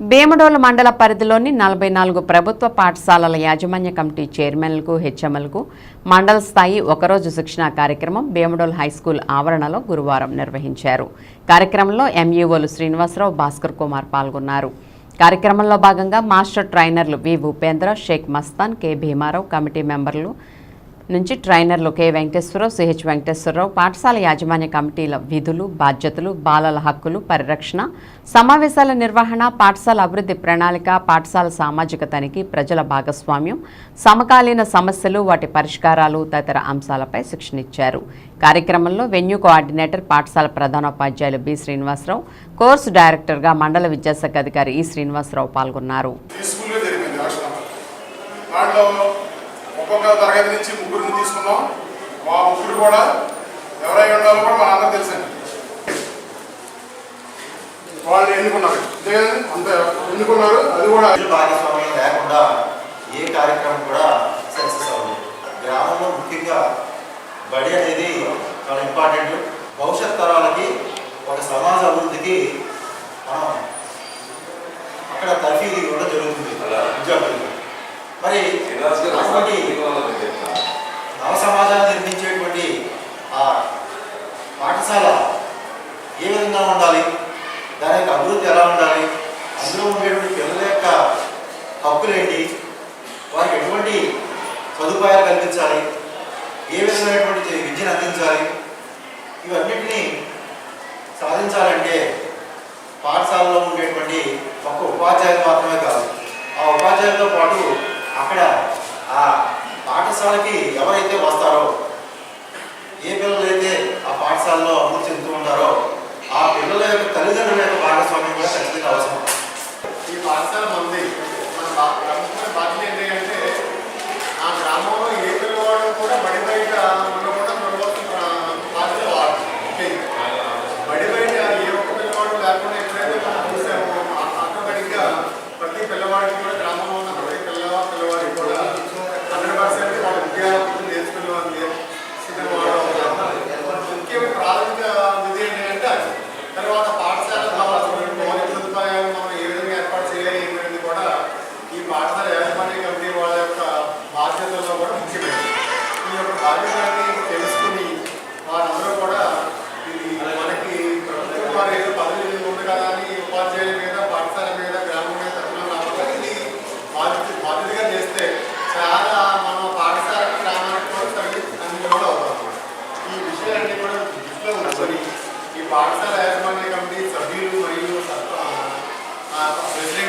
భీమడోలు మండల పరిధిలోని నలభై నాలుగు ప్రభుత్వ పాఠశాలల యాజమాన్య కమిటీ చైర్మన్లకు హెచ్ఎంఎల్కు మండల స్థాయి ఒకరోజు శిక్షణా కార్యక్రమం భీమడోలు హైస్కూల్ ఆవరణలో గురువారం నిర్వహించారు. కార్యక్రమంలో ఎంఈఓలు శ్రీనివాసరావు భాస్కర్ కుమార్ పాల్గొన్నారు. కార్యక్రమంలో భాగంగా master ట్రైనర్లు V Bhupendra Shaik Mastan K Bhimarao committee మెంబర్లు నుంచి ట్రైనర్లు కె వెంకటేశ్వరరావు సిహెచ్ వెంకటేశ్వరరావు పాఠశాల యాజమాన్య కమిటీల విధులు బాధ్యతలు బాలల హక్కులు పరిరక్షణ సమావేశాల నిర్వహణ పాఠశాల అభివృద్ధి ప్రణాళిక పాఠశాల సామాజిక తనిఖీ ప్రజల భాగస్వామ్యం సమకాలీన సమస్యలు వాటి పరిష్కారాలు తదితర అంశాలపై శిక్షణ ఇచ్చారు. కార్యక్రమంలో వెన్యూ కోఆర్డినేటర్ పాఠశాల ప్రధానోపాధ్యాయులు బి శ్రీనివాసరావు కోర్సు డైరెక్టర్గా మండల విద్యాశాఖ అధికారి ఈ శ్రీనివాసరావు పాల్గొన్నారు. ఒక్కొక్క తరగతి నుంచి ముగ్గురిని తీసుకున్నాం. మా ముగ్గురు కూడా ఎవరై ఉండాలో కూడా మా అందరూ తెలుసండి వాళ్ళు ఎన్నుకున్నారు? అంతే అంత ఎన్నుకున్నారు? అది కూడా భాగస్వామ్యం లేకుండా ఏ కార్యక్రమం కూడా సక్సెస్ అవ్వదు గ్రామంలో ముఖ్యంగా బడి అనేది చాలా ఇంపార్టెంట్. భవిష్యత్ తరాలకి అభివృద్ధి ఎలా ఉండాలి? అందులో ఉండేటువంటి పిల్లల యొక్క హక్కులేంటి వారికి ఎటువంటి సదుపాయాలు కల్పించాలి? ఏ విధమైనటువంటి విద్యను అందించాలి? ఇవన్నిటినీ సాధించాలంటే పాఠశాలలో ఉండేటువంటి ఒక ఉపాధ్యాయులు మాత్రమే కాదు. ఆ ఉపాధ్యాయులతో పాటు అక్కడ ఆ పాఠశాలకి ఎవరైతే వస్తారో ఏ పిల్లలైతే ఆ పాఠశాలలో అభివృద్ధి చెందుతూ ఉంటారో ఆ పిల్లల యొక్క తల్లిదండ్రుల యొక్క భాగస్వామ్యం కూడా ఖచ్చితంగా అవసరం పాఠశాల యాజమాన్య కమిటీ సభ్యులు మరియు సర్ప- ఆ ప్రెసిడెంట్